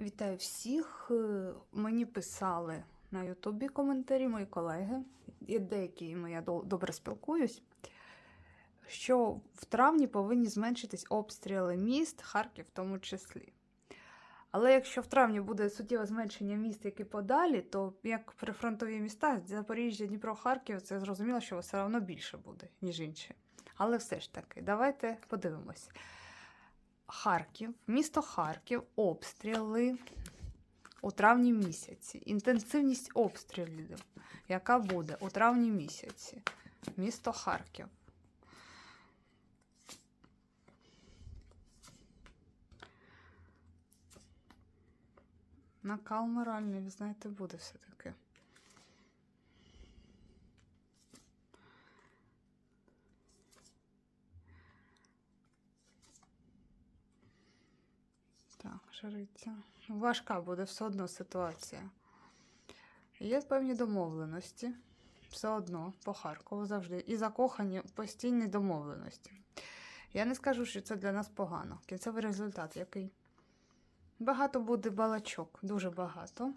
Вітаю всіх. Е, Мені писали на Ютубі коментарі мої колеги, і деякими я добре спілкуюсь, що в травні повинні зменшитись обстріли міст, Харків в тому числі. Але якщо в травні буде суттєве зменшення міст, які подалі, то як прифронтові міста Запоріжжя, Дніпро, Харків, це зрозуміло, що все одно більше буде, ніж інші. Але все ж таки, давайте подивимось. Харків, місто Харків, обстріли у травні місяці. Інтенсивність обстрілів, яка буде у травні місяці. Місто Харків. Накал моральний, ви знаєте, буде все-таки. Так. Важка буде все одно ситуація. Є певні домовленості. Все одно по Харкову завжди. І закохані постійні домовленості. Я не скажу, що це для нас погано. Кінцевий результат який? Багато буде балачок, дуже багато.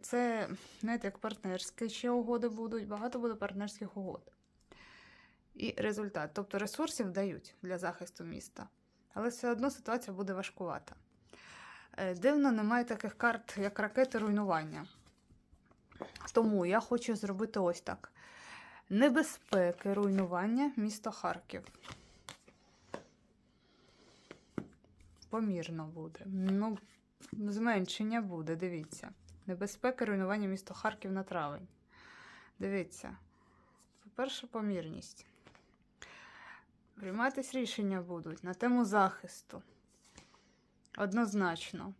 Це, знаєте, як партнерські ще угоди будуть, багато буде партнерських угод. І результат. Тобто ресурсів дають для захисту міста. Але все одно ситуація буде важкувата. Е, Дивно, немає таких карт, як ракети руйнування. Тому я хочу зробити ось так: небезпеки руйнування місто Харків. Помірно буде. Ну, зменшення буде, дивіться. Небезпеки руйнування місто Харків на травень. Дивіться. По-перше, помірність. Прийматись рішення будуть на тему захисту. Однозначно.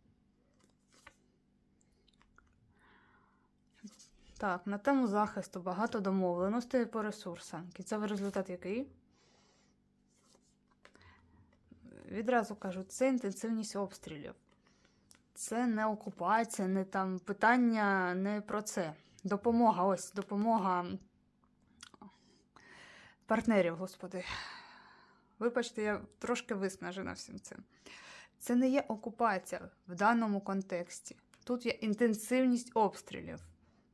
Так, на тему захисту багато домовленостей по ресурсам. Кінцевий результат який? Відразу кажу, це інтенсивність обстрілів. Це не окупація, не там питання не про це. Допомога, ось допомога партнерів, господи. Вибачте, я трошки виснажена всім цим. Це не є окупація в даному контексті. Тут є інтенсивність обстрілів.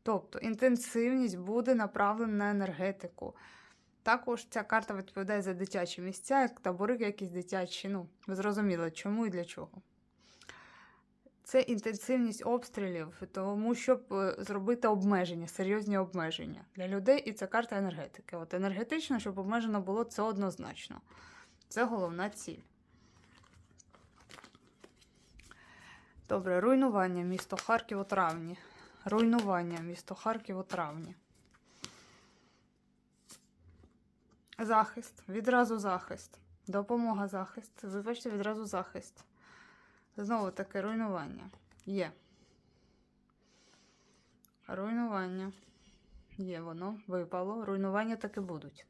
Тобто інтенсивність буде направлена на енергетику. Також ця карта відповідає за дитячі місця, як табори якісь дитячі. Ну, ви зрозуміли, чому і для чого. Це інтенсивність обстрілів, тому щоб е, зробити обмеження, серйозні обмеження для людей, і це карта енергетики. От енергетично, щоб обмежено було, це однозначно. Це головна ціль. Добре, руйнування місто Харків у травні. Руйнування місто Харків у травні. Захист. Відразу захист. Допомога захист. Вибачте, відразу захист. Знову таке руйнування. Є. Руйнування. Є воно, випало. Руйнування таки будуть.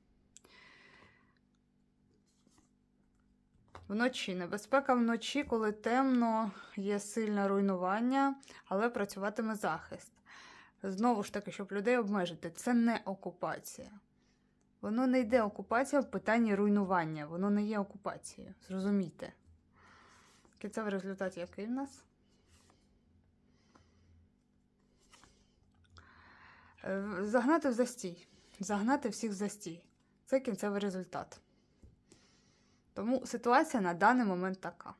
Вночі. Небезпека вночі, коли темно, є сильне руйнування, але працюватиме захист. Знову ж таки, щоб людей обмежити, це не окупація. Воно не йде окупація в питанні руйнування, воно не є окупацією. Зрозумійте. Кінцевий результат який в нас? Е, Загнати в застій. Загнати всіх в застій. Це кінцевий результат. Тому ситуація на даний момент така.